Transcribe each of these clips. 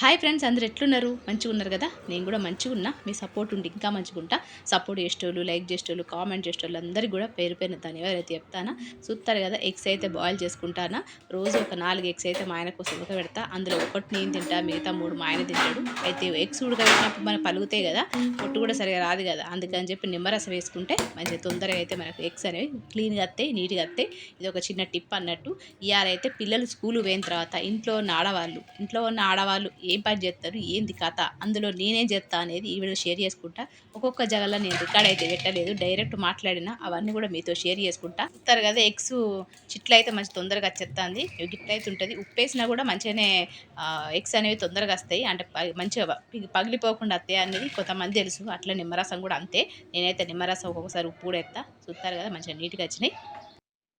Hi friends అందరు ఎట్లున్నారు? మంచిగా ఉన్నారు కదా? నేను కూడా మంచిగా ఉన్నా. మీ సపోర్ట్ ఉండి ఇంకా మంచిగా ఉంటా. సపోర్ట్ చేసేటోళ్ళు లైక్ చేసేటోళ్ళు కామెంట్ చేసేటోళ్ళు అందరికీ కూడా పేరు పైన ధన్యవాదాలు అయితే చెప్తానా? చూస్తారు కదా? ఎగ్స్ అయితే బాయిల్ చేసుకుంటానా? రోజు ఒక నాలుగు ఎగ్స్ అయితే మా ఆయన కోసం ఉడకబెడతా అందులో ఒకటి నేను తింటా మిగతా మూడు మా ఆయన తింటాడు. అయితే ఎగ్స్ ఉడకబెట్టినప్పుడు మనకు పలుగుతాయి కదా? పొట్టు కూడా సరిగా రాదు కదా? అందుకని చెప్పి నిమ్మరసం వేసుకుంటే మంచిగా తొందరగా అయితే మనకు ఎగ్స్ అనేవి క్లీన్గా వస్తాయి నీట్గా వస్తాయి. ఇది ఒక చిన్న టిప్ అన్నట్టు. ఇవాళ అయితే పిల్లలు స్కూల్ పోయిన తర్వాత ఇంట్లో ఉన్న ఆడవాళ్ళు ఇంట్లో ఉన్న ఆడవాళ్ళు ఏం పని చేస్తారు ఏంది కథ అందులో నేనేం చేస్తా అనేది ఈ వీడియో షేర్ చేసుకుంటా. ఒక్కొక్క జగల్లో నేను రికార్డ్ అయితే పెట్టలేదు డైరెక్ట్ మాట్లాడినా అవన్నీ కూడా మీతో షేర్ చేసుకుంటా. చెప్తారు కదా ఎగ్స్ చిట్లు అయితే మంచి తొందరగా వచ్చేస్తుంది గిట్ల అయితే ఉంటుంది. ఉప్పేసినా కూడా మంచిగానే ఎగ్స్ అనేవి తొందరగా వస్తాయి. అంటే మంచిగా పగిలిపోకుండా వస్తాయి అనేది కొంతమంది తెలుసు అట్లా నిమ్మరసం కూడా అంతే. నేనైతే నిమ్మరసం ఒక్కొక్కసారి ఉప్పు కూడా ఎత్తా చూస్తారు కదా మంచిగా నీట్గా వచ్చినాయి.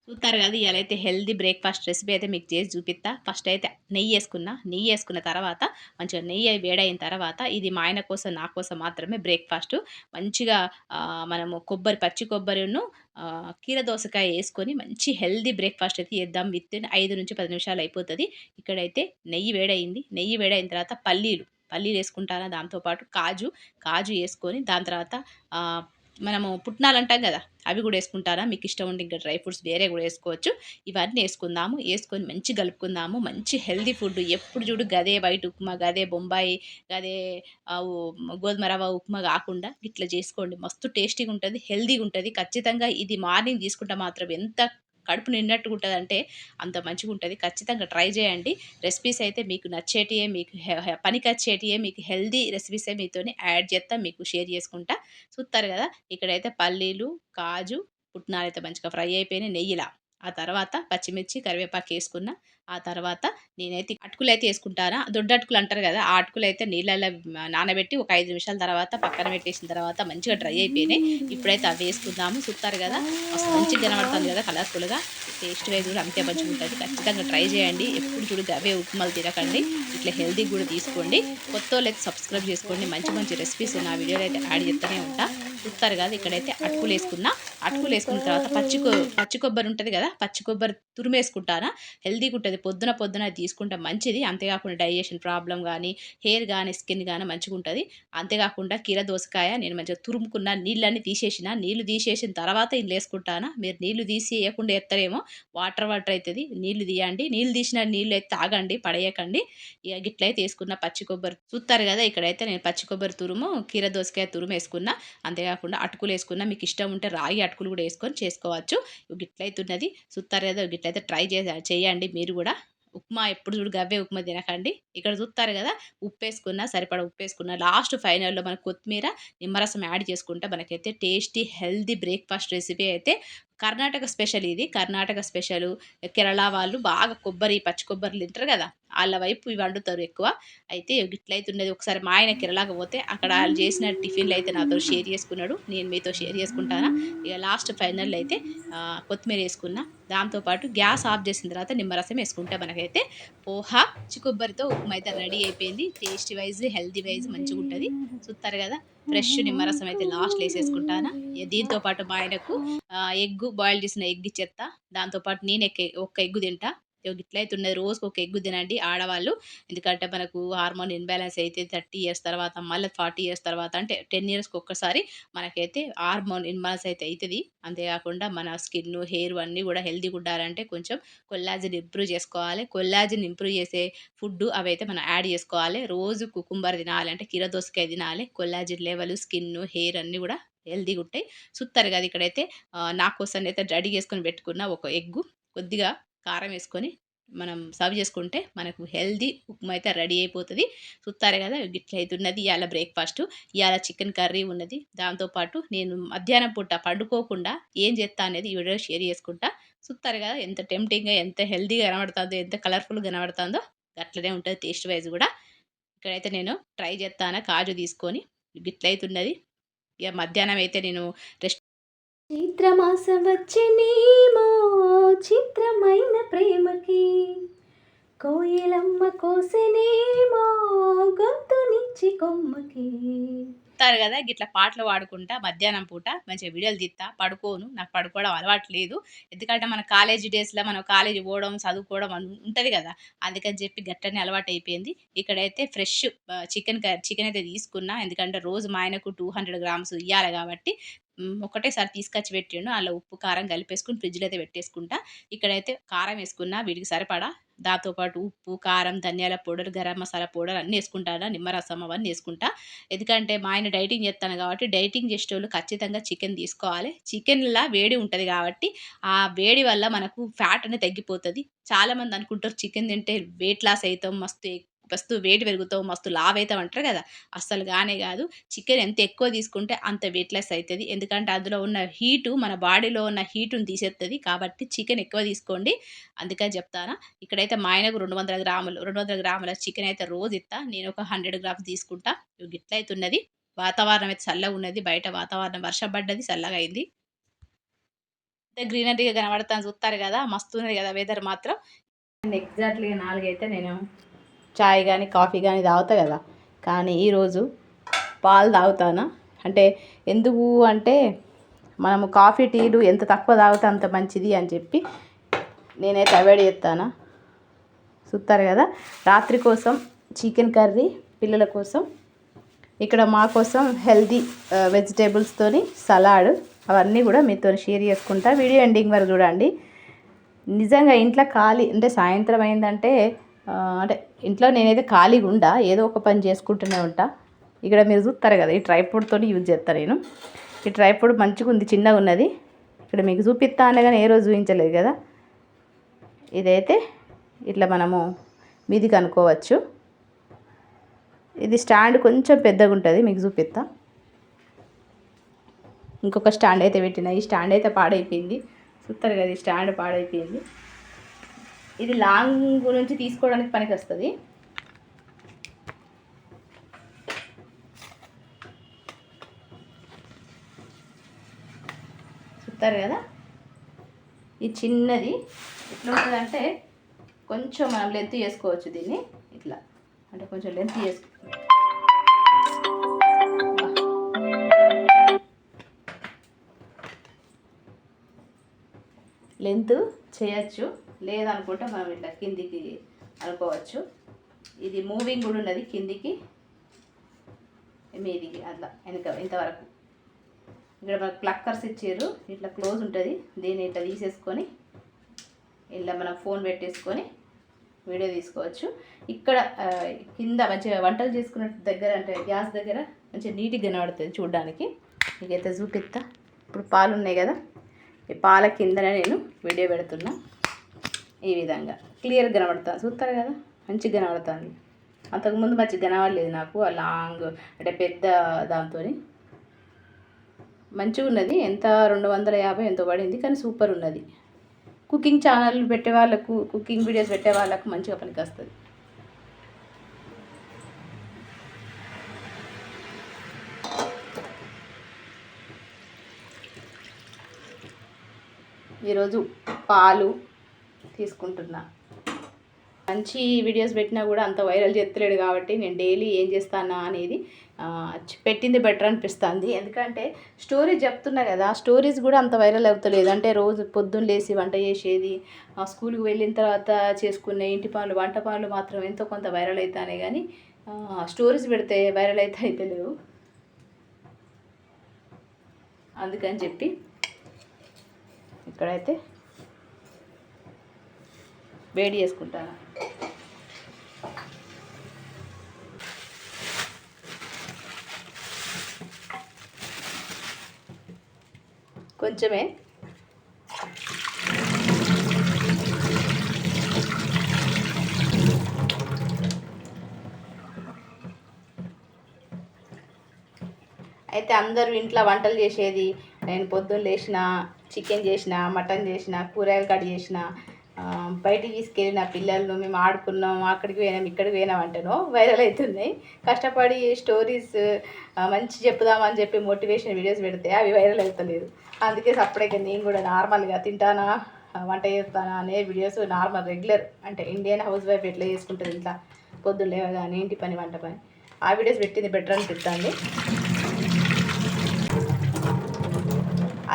చూస్తారు కదా ఇవాళ అయితే హెల్దీ బ్రేక్ఫాస్ట్ రెసిపీ అయితే మీకు చేసి చూపిస్తా. ఫస్ట్ అయితే నెయ్యి వేసుకున్నా. నెయ్యి వేసుకున్న తర్వాత మంచిగా నెయ్యి వేడైన తర్వాత ఇది మా ఆయన కోసం నా కోసం మాత్రమే బ్రేక్ఫాస్ట్. మంచిగా మనము కొబ్బరి పచ్చి కొబ్బరిను కీర దోసకాయ వేసుకొని మంచి హెల్దీ బ్రేక్ఫాస్ట్ అయితే చేద్దాం. విత్ ఐదు నుంచి పది నిమిషాలు అయిపోతుంది. ఇక్కడైతే నెయ్యి వేడైంది నెయ్యి వేడైన తర్వాత పల్లీలు. పల్లీలు వేసుకుంటాను? దాంతోపాటు కాజు. కాజు వేసుకొని దాని తర్వాత మనము పుట్నాలు అంటాం కదా అవి కూడా వేసుకుంటారా? మీకు ఇష్టం ఉంటే ఇంకా డ్రై ఫ్రూట్స్ వేరే కూడా వేసుకోవచ్చు. ఇవన్నీ వేసుకుందాము వేసుకొని మంచి కలుపుకుందాము. మంచి హెల్దీ ఫుడ్ ఎప్పుడు చూడు గదే వైట్ ఉప్మా గదే బొంబాయి గదే గోధుమ రవ్వ ఉప్మా కాకుండా ఇట్లా చేసుకోండి. మస్తు టేస్టీగా ఉంటుంది హెల్దీగా ఉంటుంది ఖచ్చితంగా ఇది మార్నింగ్ తీసుకుంటే మాత్రం ఎంత కడుపు నిండినట్టు ఉంటుంది అంటే అంత మంచిగా ఉంటుంది ఖచ్చితంగా ట్రై చేయండి. రెసిపీస్ అయితే మీకు నచ్చేటియే మీకు పనికి వచ్చేటియే మీకు హెల్దీ రెసిపీసే మీతో యాడ్ చేస్తా మీకు షేర్ చేసుకుంటా. చూస్తారు కదా? ఇక్కడైతే పల్లీలు కాజు పుట్నాలు అయితే మంచిగా ఫ్రై అయిపోయినాయి. నెయ్యిలా. ఆ తర్వాత పచ్చిమిర్చి కరివేపాకు వేసుకున్న ఆ తర్వాత నేనైతే అటుకులు అయితే వేసుకుంటానా దొడ్డ అటుకులు అంటారు కదా ఆ అటుకులు అయితే నీళ్ళల్లో నానబెట్టి ఒక ఐదు నిమిషాల తర్వాత పక్కన పెట్టేసిన తర్వాత మంచిగా డ్రై అయిపోయినాయి. ఇప్పుడైతే అవి వేసుకుందాము చూస్తారు కదా మస్తు మంచిగా కనబడుతుంది కదా కలర్ఫుల్గా. టేస్ట్ వైజ్ కూడా అంతే మంచిగా ఉంటుంది. ఖచ్చితంగా ట్రై చేయండి. ఎప్పుడు చూడు అవే ఉప్మాలు తినకండి. ఇట్లా హెల్దీ కూడా తీసుకోండి. కొత్త అయితే సబ్స్క్రైబ్ చేసుకోండి. మంచి మంచి రెసిపీస్ నా వీడియోలో అయితే యాడ్ చేస్తూనే ఉంటా. చూస్తారు కదా ఇక్కడైతే అటుకులు వేసుకున్నా. అటుకులు వేసుకున్న తర్వాత పచ్చి పచ్చి కొబ్బరి ఉంటుంది కదా పచ్చి కొబ్బరి తురిమేసుకుంటానా హెల్దీగా ఉంటుంది పొద్దున పొద్దున తీసుకుంటే మంచిది. అంతేకాకుండా డైజెషన్ ప్రాబ్లం కానీ హెయిర్ కానీ స్కిన్ కానీ మంచిగా ఉంటుంది. అంతేకాకుండా కీర దోసకాయ నేను మంచిగా తురుముకున్న నీళ్ళన్నీ తీసేసిన. నీళ్ళు తీసేసిన తర్వాత ఇందులో వేసుకుంటానా. మీరు నీళ్ళు తీసి వేయకుండా ఎత్తరేమో వాటర్ వాటర్ అవుతుంది నీళ్ళు తీయండి. నీళ్ళు తీసిన నీళ్ళు అయితే తాగండి పడేయకండి. ఇక గిట్లయితే వేసుకున్న పచ్చి కొబ్బరి. చూస్తారు కదా ఇక్కడైతే నేను పచ్చి కొబ్బరి తురుము కీర దోసకాయ తురుము వేసుకున్నా. అంతేకాకుండా అటుకులు వేసుకున్నా మీకు ఇష్టం ఉంటే రాగి అటుకులు కూడా వేసుకొని చేసుకోవచ్చు. గిట్లయితున్నది సుత్తారేదో కదా గిట్లయితే ట్రై చేయండి మీరు కూడా. ఉప్మా ఎప్పుడు చూడు గవ్వే ఉప్మా తినకండి. ఇక్కడ చూస్తారు కదా ఉప్పు వేసుకున్నా సరిపడా ఉప్పు వేసుకున్న లాస్ట్ ఫైనల్లో మనకు కొత్తిమీర నిమ్మరసం యాడ్ చేసుకుంటే మనకైతే టేస్టీ హెల్దీ బ్రేక్ఫాస్ట్ రెసిపీ అయితే కర్ణాటక స్పెషల్ ఇది. కర్ణాటక స్పెషల్ కేరళ వాళ్ళు బాగా కొబ్బరి పచ్చి కొబ్బరిలు తింటారు కదా. వాళ్ళ వైపు ఇవి వండుతారు ఎక్కువ. అయితే ఇట్లయితున్నది ఒకసారి మా ఆయన కేరళకు పోతే అక్కడ వాళ్ళు చేసిన టిఫిన్లు అయితే నాతో షేర్ చేసుకున్నాడు. నేను మీతో షేర్ చేసుకుంటాను? ఇక లాస్ట్ ఫైనల్ అయితే కొత్తిమీర వేసుకున్నా. దాంతోపాటు గ్యాస్ ఆఫ్ చేసిన తర్వాత నిమ్మరసం వేసుకుంటే మనకైతే. పోహా చికొబ్బరితో ఉప్మా అయితే రెడీ అయిపోయింది. టేస్టీ వైజ్ హెల్తీ వైజ్ మంచిగా ఉంటుంది చూస్తారు కదా. ఫ్రెష్ నిమ్మరసం అయితే లాస్ట్ వేసేసుకుంటాను. దీంతో పాటు మా ఆయనకు ఎగ్ బాయిల్ చేసిన ఎగ్ ఇచ్చేస్తా దాంతోపాటు నేను ఒక్క ఎగ్గు తింటా. ఇట్లయితే ఉన్నది రోజుకి ఒక ఎగ్గు తినండి ఆడవాళ్ళు. ఎందుకంటే మనకు హార్మోన్ ఇన్బ్యాలెన్స్ అయితే థర్టీ ఇయర్స్ తర్వాత మళ్ళీ ఫార్టీ ఇయర్స్ తర్వాత అంటే టెన్ ఇయర్స్కి ఒక్కసారి మనకైతే హార్మోన్ ఇన్బ్యాలెన్స్ అయితే అవుతుంది అంతేకాకుండా మన స్కిన్ హెయిర్ అన్నీ కూడా హెల్తీగా ఉండాలంటే కొంచెం కొల్లాజిన్ ఇంప్రూవ్ చేసుకోవాలి. కొల్లాజిన్ ఇంప్రూవ్ చేసే ఫుడ్ అవైతే మనం యాడ్ చేసుకోవాలి. రోజు కుకుంబర్ తినాలి అంటే కీరదోసకాయ తినాలి. కొల్లాజిన్ లెవెల్ స్కిన్ హెయిర్ అన్నీ కూడా హెల్తీగా ఉంటాయి. సుత్తారు కదా ఇక్కడైతే. నా కోసం అయితే రెడీ చేసుకొని పెట్టుకున్న ఒక ఎగ్గు. కొద్దిగా కారం వేసుకొని మనం సర్వ్ చేసుకుంటే మనకు హెల్దీ ఉప్మా అయితే రెడీ అయిపోతుంది. చూస్తారు కదా ఇట్లా అయితే ఉన్నది ఇవాళ బ్రేక్ఫాస్ట్ ఇవాళ చికెన్ కర్రీ ఉన్నది. దాంతోపాటు నేను మధ్యాహ్నం పూట పండుకోకుండా ఏం చేస్తా అనేది ఈ వీడియో షేర్ చేసుకుంటా. చూస్తారు కదా ఎంత టెంప్టింగ్గా ఎంత హెల్దీగా కనబడుతుందో ఎంత కలర్ఫుల్గా కనబడుతుందో అట్లనే ఉంటుంది టేస్ట్ వైజ్ కూడా. ఇక్కడైతే నేను ట్రై చేస్తాను కాజు తీసుకొని గిట్లయితున్నది ఇక మధ్యాహ్నం అయితే నేను రెస్ట్ చిత్రమాసం వచ్చేనేమో చిత్రమైన ప్రేమకి. కోయిలమ్మ కోసనేమో గొంతునిచ్చి కొమ్మకి. చూస్తారు కదా గిట్లా పాటలు పాడుకుంటా మధ్యాహ్నం పూట మంచిగా వీడియోలు తీస్తా పడుకోను. నాకు పడుకోవడం అలవాటు లేదు. ఎందుకంటే మన కాలేజీ డేస్లో మనం కాలేజీ పోవడం చదువుకోవడం ఉంటుంది కదా. అందుకని చెప్పి గట్టనే అలవాటు అయిపోయింది. ఇక్కడైతే ఫ్రెష్ చికెన్ చికెన్ అయితే తీసుకున్నా. ఎందుకంటే రోజు మా ఆయనకు టూ హండ్రెడ్ గ్రామ్స్ ఇవ్వాలి కాబట్టి ఒకటేసారి తీసుకొచ్చి పెట్టిండు. అలా ఉప్పు కారం కలిపేసుకుని ఫ్రిడ్జ్లో అయితే పెట్టేసుకుంటా. ఇక్కడైతే కారం వేసుకున్నా వీటికి సరిపడా. దాంతో పాటు ఉప్పు కారం ధనియాల పౌడర్ గరం మసాలా పౌడర్ అన్నీ వేసుకుంటాను నిమ్మరసం అవన్నీ వేసుకుంటా. ఎందుకంటే మా ఆయన డైటింగ్ చేస్తాను కాబట్టి డైటింగ్ చేసేటోళ్ళు ఖచ్చితంగా చికెన్ తీసుకోవాలి. చికెన్లా వేడి ఉంటుంది కాబట్టి ఆ వేడి వల్ల మనకు ఫ్యాట్ అనేది తగ్గిపోతుంది. చాలామంది అనుకుంటారు చికెన్ తింటే వెయిట్ లాస్ అవుతాం మస్తు మస్తు వెయిట్ పెరుగుతావు మస్తు లావ్ అవుతావు అంటారు కదా. అస్సలు కానే కాదు. చికెన్ ఎంత ఎక్కువ తీసుకుంటే అంత వెయిట్ లెస్ అవుతుంది ఎందుకంటే అందులో ఉన్న హీటు మన బాడీలో ఉన్న హీటును తీసేస్తుంది కాబట్టి చికెన్ ఎక్కువ తీసుకోండి. అందుకని చెప్తాను. ఇక్కడైతే మా ఆయనకు రెండు వందల గ్రాములు రెండు వందల గ్రాముల చికెన్ అయితే రోజు ఇస్తా. నేను ఒక హండ్రెడ్ గ్రామ్స్ తీసుకుంటా. గిట్ల అయితే ఉన్నది. వాతావరణం అయితే చల్లగా ఉన్నది. బయట వాతావరణం వర్షం పడ్డది చల్లగా అయింది. గ్రీనరీగా కనబడతాను చూస్తారు కదా. మస్తు ఉన్నది కదా వెదర్ మాత్రం. ఎగ్జాక్ట్లీగా నాలుగైతే నేను చాయ్ కానీ కాఫీ కానీ తాగుతా కదా. కానీ ఈరోజు పాలు తాగుతాను? అంటే ఎందుకు అంటే మనము కాఫీ టీలు ఎంత తక్కువ తాగితే అంత మంచిది అని చెప్పి నేనైతే అవాయిడ్ చేస్తాను. చూస్తారు కదా రాత్రి కోసం చికెన్ కర్రీ పిల్లల కోసం ఇక్కడ మా కోసం హెల్దీ వెజిటేబుల్స్తోని సలాడ్ అవన్నీ కూడా మీతో షేర్ చేసుకుంటా. వీడియో ఎండింగ్ వరకు చూడండి. నిజంగా ఇంట్లో ఖాళీ అంటే సాయంత్రం అయిందంటే అంటే ఇంట్లో నేనైతే ఖాళీగా ఉండా ఏదో ఒక పని చేసుకుంటూనే ఉంటా. ఇక్కడ మీరు చూస్తారు కదా ఈ ట్రైపోడ్తో యూజ్ చేస్తాను నేను. ఈ ట్రైపోడ్ మంచిగా ఉంది చిన్నగా ఉన్నది. ఇక్కడ మీకు చూపిస్తా అనే కానీ ఏ రోజు చూపించలేదు కదా. ఇదైతే ఇట్లా మనము మీది కనుక్కోవచ్చు. ఇది స్టాండ్ కొంచెం పెద్దగా ఉంటుంది మీకు చూపిస్తా. ఇంకొక స్టాండ్ అయితే పెట్టిన ఈ స్టాండ్ అయితే పాడైపోయింది. చూస్తారు కదా ఈ స్టాండ్ పాడైపోయింది. ఇది లాంగ్ నుంచి తీసుకోవడానికి పనికి వస్తుంది. చూస్తారు కదా? ఈ చిన్నది ఎట్లా ఉంటుందంటే కొంచెం మనం లెంత్ చేసుకోవచ్చు దీన్ని. ఇట్లా. అంటే కొంచెం లెంత్ చేసుకో. లెంత్ చేయొచ్చు. లేదనుకుంటే మనం ఇట్లా కిందికి అనుకోవచ్చు. ఇది మూవింగ్ కూడా ఉన్నది కిందికి మీదికి అట్లా వెనక ఇంతవరకు. ఇక్కడ మనకు ప్లక్కర్స్ ఇచ్చారు. ఇట్లా క్లోజ్ ఉంటుంది. దీన్ని ఇట్లా తీసేసుకొని ఇలా మనం ఫోన్ పెట్టేసుకొని వీడియో తీసుకోవచ్చు. ఇక్కడ కింద మంచిగా వంటలు చేసుకున్న దగ్గర అంటే గ్యాస్ దగ్గర మంచిగా నీట్గా కనబడుతుంది చూడడానికి. మీకైతే చూపిస్తా ఇప్పుడు పాలు ఉన్నాయి కదా. ఈ పాల కిందనే నేను వీడియో పెడుతున్నా. ఈ విధంగా. క్లియర్గా కనబడుతుంది. చూస్తారు కదా? మంచిగా కనబడుతుంది. అంతకుముందు మంచిగా కనబడలేదు నాకు ఆ లాంగ్ అంటే పెద్ద దాంతో మంచిగా ఉన్నది. ఎంత? రెండు వందల యాభై ఎంతో పడింది కానీ సూపర్ ఉన్నది. కుకింగ్ ఛానల్ పెట్టే వాళ్ళకు కుకింగ్ వీడియోస్ పెట్టే వాళ్ళకు మంచిగా పనికి వస్తుంది ఈరోజు పాలు తీసుకుంటున్నా. మంచి వీడియోస్ పెట్టినా కూడా అంత వైరల్ చేస్తలేడు కాబట్టి నేను డైలీ ఏం చేస్తానా అనేది పెట్టింది బెటర్ అనిపిస్తుంది. ఎందుకంటే స్టోరీస్ చెప్తున్నా కదా స్టోరీస్ కూడా అంత వైరల్ అవుతలేదు. అంటే రోజు పొద్దున్న లేచి వంట చేసేది ఆ, స్కూల్కి వెళ్ళిన తర్వాత చేసుకునే ఇంటి పనులు వంట పనులు మాత్రం ఎంతో కొంత వైరల్ అవుతానే కానీ స్టోరీస్ పెడితే వైరల్ అయితే అయితే లేవు అందుకని చెప్పి ఇక్కడైతే వేడి చేసుకుంటాను కొంచెమే. అయితే అందరూ ఇంట్లో వంటలు చేసేది నేను పొద్దున్న లేచిన చికెన్ చేసిన మటన్ చేసిన కూరగాయలు కట్ చేసిన బయటికి తీసుకెళ్ళిన పిల్లలను మేము ఆడుకున్నాం అక్కడికి పోయినాం ఇక్కడికి పోయినాం అంటాను వైరల్ అవుతున్నాయి. కష్టపడి స్టోరీస్ మంచి చెప్పుదామని చెప్పి మోటివేషన్ వీడియోస్ పెడితే అవి వైరల్ అవుతలేదు. అందుకే సపరేట్గా నేను కూడా నార్మల్గా తింటానా వంట చేస్తానా అనే వీడియోస్ నార్మల్ రెగ్యులర్ అంటే ఇండియన్ హౌస్ వైఫ్ ఎట్లా చేసుకుంటుంది ఇంట్లో పొద్దున్న లేవగానే ఇంటి పని వంట పని ఆ వీడియోస్ పెట్టింది బెటర్ అని చెప్తాను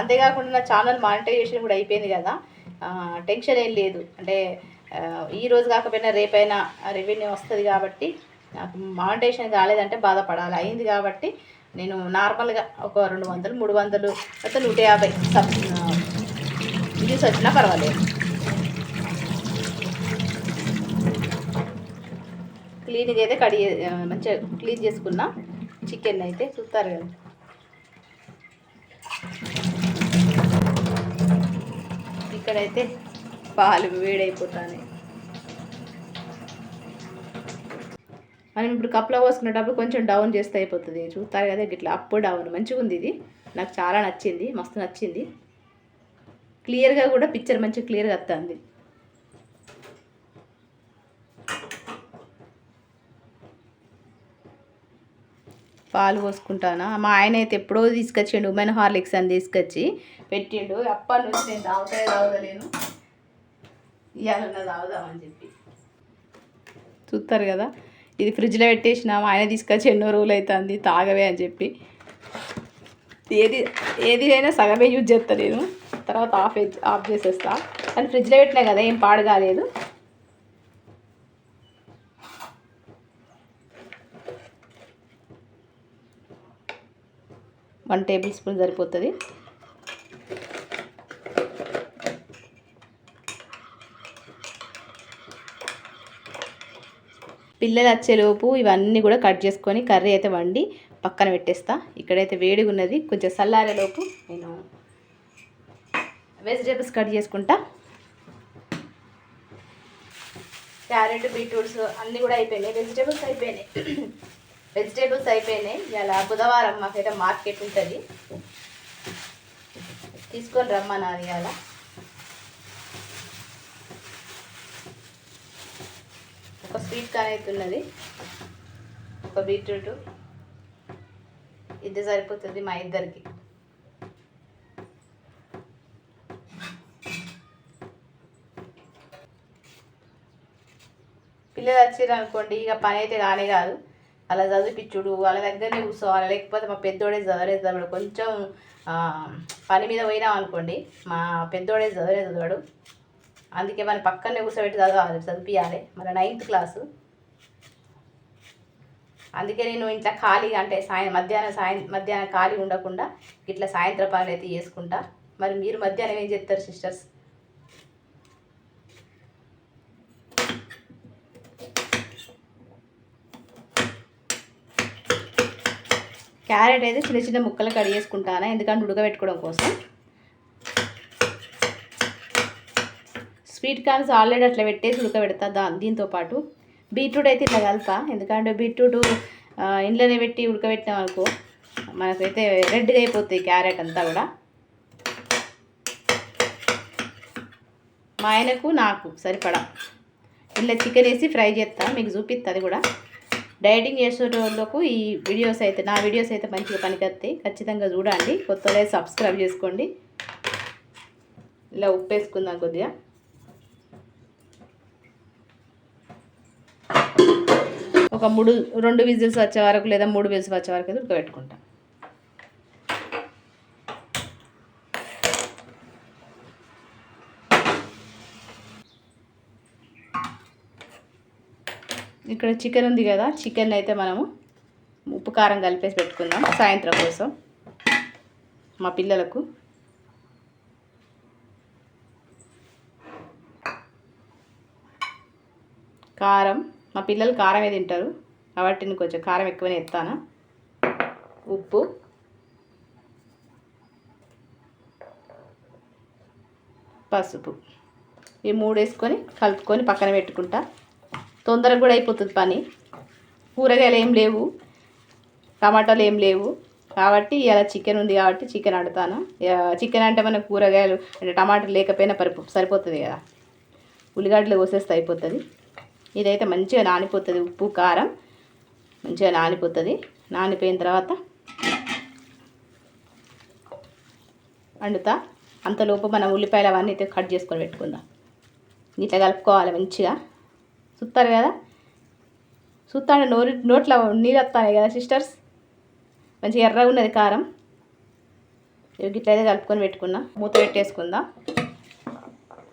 అంతేకాకుండా నా ఛానల్ మానిటైజేషన్ కూడా అయిపోయింది కదా టెన్షన్ ఏం లేదు. అంటే ఈ రోజు కాకపోయినా రేపైనా రెవెన్యూ వస్తుంది కాబట్టి నాకు మానిటేషన్ కాలేదంటే బాధపడాలి. అయింది కాబట్టి నేను నార్మల్గా ఒక రెండు వందలు మూడు వందలు లేకపోతే నూట యాభై సబ్ వ్యూస్ వచ్చినా పర్వాలేదు. క్లీన్గా అయితే కడిగే మంచిగా క్లీన్ చేసుకున్నా. చికెన్ అయితే చూస్తారు కదా. ఇక్కడైతే పాలు వేడైపోతాయి మనం ఇప్పుడు కప్లో పోసుకునేటప్పుడు కొంచెం డౌన్ చేస్తే అయిపోతుంది. చూస్తారు కదా ఇట్లా అప్ డౌన్. మంచిగా ఉంది ఇది. నాకు చాలా నచ్చింది మస్తు నచ్చింది. క్లియర్గా కూడా పిక్చర్ మంచిగా క్లియర్గా వస్తుంది. పాలు పోసుకుంటానా? మా ఆయన అయితే ఎప్పుడో తీసుకొచ్చిండు ఉమెన్ హార్లిక్స్ అని తీసుకొచ్చి పెట్టిండు. అప్పటి నుంచి నేను తాగుతాయి తాగుతలేను. ఇవ్వాలన్నా తాగుదామని చెప్పి. చూస్తారు కదా? ఇది ఫ్రిడ్జ్లో పెట్టేసిన. ఆయన తీసుకొచ్చి ఎన్నో రోజులు అవుతుంది తాగవే అని చెప్పి. ఏది ఏది అయినా సగమే యూజ్ చేస్తా నేను. తర్వాత ఆఫ్ ఆఫ్ చేసేస్తా. కానీ ఫ్రిడ్జ్లో పెట్టినా కదా ఏం పాడు కాలేదు. వన్ టేబుల్ స్పూన్ సరిపోతుంది. పిల్లలు వచ్చేలోపు ఇవన్నీ కూడా కట్ చేసుకొని కర్రీ అయితే వండి పక్కన పెట్టేస్తా. ఇక్కడైతే వేడిగా ఉన్నది. కొంచెం చల్లారేలోపు నేను వెజిటేబుల్స్ కట్ చేసుకుంటా. క్యారెట్ బీట్రూట్స్ అన్నీ కూడా అయిపోయినాయి. వెజిటేబుల్స్ అయిపోయినాయి. వెజిటేబుల్స్ అయిపోయినాయి. ఇలా బుధవారం మాకైతే మార్కెట్ ఉంటుంది. తీసుకొని నాది ఇవాళ. ఒక స్వీట్ కార్న్ అయితే ఉన్నది. ఒక బీట్రూట్. ఇది సరిపోతుంది మా ఇద్దరికి. పిల్లలు వచ్చారు అనుకోండి ఇక పని అయితే కానే కాదు అలా చదివిపించుడు వాళ్ళ దగ్గరనే కూర్చోవాలి. లేకపోతే మా పెద్దోడే చదవలేదు చదవడు. కొంచెం పని మీద పోయినాం అనుకోండి మా పెద్దోడే చదవలేదు చదవడు. అందుకే మన పక్కనే కూర్చోబెట్టి చదవాలి చదివియాలి మన నైన్త్ క్లాసు అందుకే నేను ఇంట్లో ఖాళీగా అంటే సాయం మధ్యాహ్నం సాయం మధ్యాహ్నం ఖాళీ ఉండకుండా ఇట్లా సాయంత్రం పనులు అయితే చేసుకుంటా. మరి మీరు మధ్యాహ్నం ఏం చెప్తారు సిస్టర్స్ క్యారెట్ అయితే చిన్న చిన్న ముక్కలు కట్ చేసుకుంటాను? ఎందుకంటే ఉడకబెట్టుకోవడం కోసం. స్వీట్ కార్న్స్ ఆల్రెడీ అట్లా పెట్టేసి ఉడకబెడతా దా దీంతో పాటు. బీట్రూట్ అయితే ఇట్లా కలపా ఎందుకంటే బీట్రూట్ ఇంట్లోనే పెట్టి ఉడకబెట్టినాం అనుకో మనకైతే రెడ్గా అయిపోతుంది క్యారెట్ అంతా కూడా. మా ఆయనకు నాకు సరిపడా. ఇలా చికెన్ వేసి ఫ్రై చేస్తా. మీకు చూపిస్తా అది కూడా. డైటింగ్ చేసే వాళ్ళకు ఈ వీడియోస్ అయితే నా వీడియోస్ అయితే మంచిగా పనికొస్తాయి. ఖచ్చితంగా చూడండి. కొత్త సబ్స్క్రైబ్ చేసుకోండి. ఇలా ఉప్పు వేసుకుందాం కొద్దిగా. ఒక మూడు రెండు విజిల్స్ వచ్చే వరకు లేదా మూడు విజిల్స్ వచ్చే వరకు అయితే ఉడకబెట్టుకుంటాం. ఇక్కడ చికెన్ ఉంది కదా చికెన్ అయితే మనము ఉప్పు కారం కలిపేసి పెట్టుకుందాం సాయంత్రం కోసం మా పిల్లలకు. కారం మా పిల్లలు కారమే తింటారు? కాబట్టి నేను కొంచెం కారం ఎక్కువనే ఎత్తాను. ఉప్పు. పసుపు. ఈ మూడు వేసుకొని కలుపుకొని పక్కన పెట్టుకుంటా. తొందరగా కూడా అయిపోతుంది పని. కూరగాయలు ఏం లేవు. టమాటాలు ఏం లేవు. కాబట్టి ఇలా చికెన్ ఉంది కాబట్టి చికెన్ ఆడుతాను చికెన్ అంటే మనకు కూరగాయలు అంటే టమాటాలు లేకపోయినా పరిపు సరిపోతుంది కదా. ఉల్లిగడ్డలు కోసేస్తే అయిపోతుంది. ఇదైతే మంచిగా నానిపోతుంది ఉప్పు కారం. మంచిగా నానిపోతుంది. నానిపోయిన తర్వాత వండుతా. అంతలోపు మనం ఉల్లిపాయలు అవన్నీ అయితే కట్ చేసుకొని పెట్టుకుందాం. ఇట్లా కలుపుకోవాలి మంచిగా. చూస్తారు కదా? చూస్తాను నోరు నోట్లో నీళ్ళు వస్తాయి కదా సిస్టర్స్? మంచిగా ఎర్రగా ఉన్నది కారం. ఇవి గిట్ల అయితే కలుపుకొని పెట్టుకున్నా మూత పెట్టేసుకుందాం.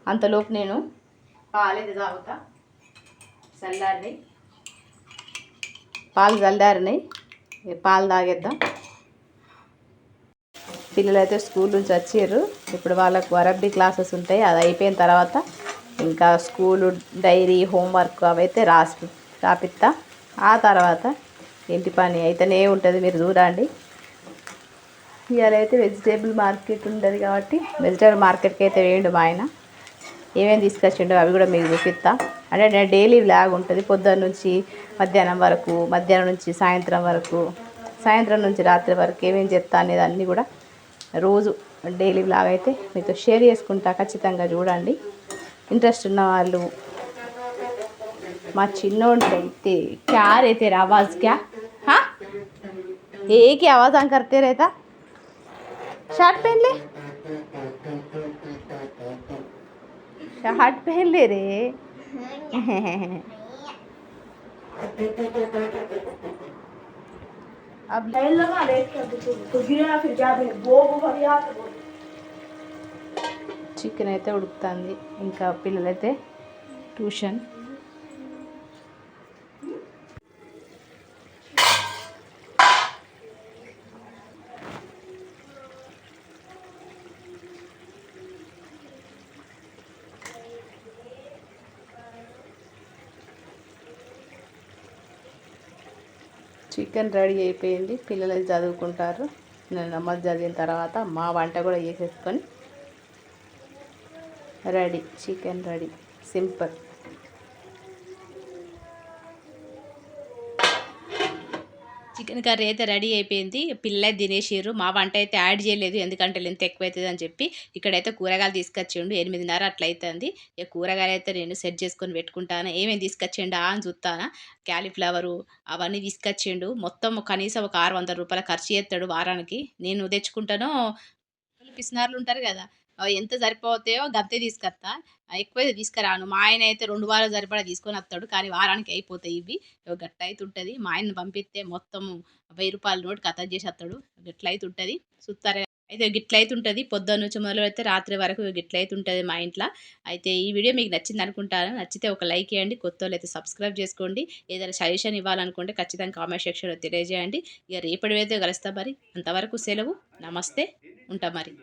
అంతలోపు నేను పాలైతే తాగుతా. చల్లారినాయి. పాలు చల్లారినాయి. పాలు తాగేద్దాం. పిల్లలు అయితే స్కూల్ నుంచి వచ్చారు. ఇప్పుడు వాళ్ళకు వరబ్డి క్లాసెస్ ఉంటాయి. అది అయిపోయిన తర్వాత ఇంకా స్కూలు డైరీ హోంవర్క్ అవైతే రాసి రాపిస్తా. ఆ తర్వాత ఇంటి పని అయితేనే ఉంటుంది. మీరు చూడండి. ఇవాళ అయితే వెజిటేబుల్ మార్కెట్ ఉంటుంది కాబట్టి వెజిటేబుల్ మార్కెట్కి అయితే వేయండు మా ఆయన. ఏమేమి తీసుకొచ్చిండో అవి కూడా మీకు చూపిస్తా. అంటే డైలీ లాగ్ ఉంటుంది. పొద్దున్న నుంచి మధ్యాహ్నం వరకు మధ్యాహ్నం నుంచి సాయంత్రం వరకు సాయంత్రం నుంచి రాత్రి వరకు ఏమేమి చెప్తా అనేది అన్నీ కూడా రోజు డైలీ వ్లాగ్ అయితే మీతో షేర్ చేసుకుంటా. ఖచ్చితంగా చూడండి. ఇంట్రెస్ట్ ఉన్న వాళ్ళు మా చిన్నోంటైతే క్యార్ అయితే తేరా క్యా ఏకి ఆవాజ్ అంకర్తే కర్తే షార్ట్ పెయిన్ లే. షార్ట్ పెయిన్ లే రే. अब टाइल लगा ले तो गिरा फिर क्या बने वो वो भर यार చికెన్ అయితే ఉడుకుతుంది ఇంకా పిల్లలైతే ట్యూషన్ చికెన్ రెడీ అయిపోయింది. పిల్లలు చదువుకుంటారు. నేను నమాజ్ చదివిన తర్వాత మా వంట కూడా చేసేసుకొని ready chicken ready. Simple. Chicken curry అయితే రెడీ అయిపోయింది. పిల్ల తినేసిర్రు. మా వంట అయితే యాడ్ చేయలేదు. ఎందుకంటే ఎంత ఎక్కువ అవుతుంది అని చెప్పి ఇక్కడైతే కూరగాయలు తీసుకొచ్చిండు. ఎనిమిదిన్నర అట్లా అవుతుంది ఇక కూరగాయలు అయితే నేను సెట్ చేసుకొని పెట్టుకుంటాను. ఏమేమి తీసుకొచ్చిండు అని చూస్తానా క్యాలీఫ్లవరు అవన్నీ తీసుకొచ్చిండు. మొత్తం కనీసం ఒక ఆరు వందల రూపాయల ఖర్చు చేస్తాడు వారానికి. నేను తెచ్చుకుంటాను పిసినార్లు ఉంటారు కదా. ఎంత సరిపోతాయో గంతే తీసుకొస్తా. ఎక్కువ తీసుకురాను. మా ఆయన అయితే రెండు వారాలు సరిపడా తీసుకొని వస్తాడు. కానీ వారానికి అయిపోతాయి ఇవి. గట్ట అయితే ఉంటుంది. మా ఆయన పంపిస్తే మొత్తం వెయ్యి రూపాయల నోటు కథ చేసి వస్తాడు. గిట్ల అయితే ఉంటుంది. సుత్తారే అయితే గిట్ల అయితే ఉంటుంది. పొద్దున్న నుంచి మొదలు పెడితే రాత్రి వరకు గిట్ల అయితే ఉంటుంది మా ఇంట్లో. అయితే ఈ వీడియో మీకు నచ్చింది అనుకుంటాను. నచ్చితే ఒక లైక్ ఇవ్వండి కొత్త వాళ్ళు అయితే సబ్స్క్రైబ్ చేసుకోండి. ఏదైనా సజెషన్ ఇవ్వాలనుకుంటే ఖచ్చితంగా కామెంట్ సెక్షన్లో తెలియజేయండి. ఇక రేపటి అయితే కలుస్తా మరి. అంతవరకు సెలవు. నమస్తే. ఉంటా మరి.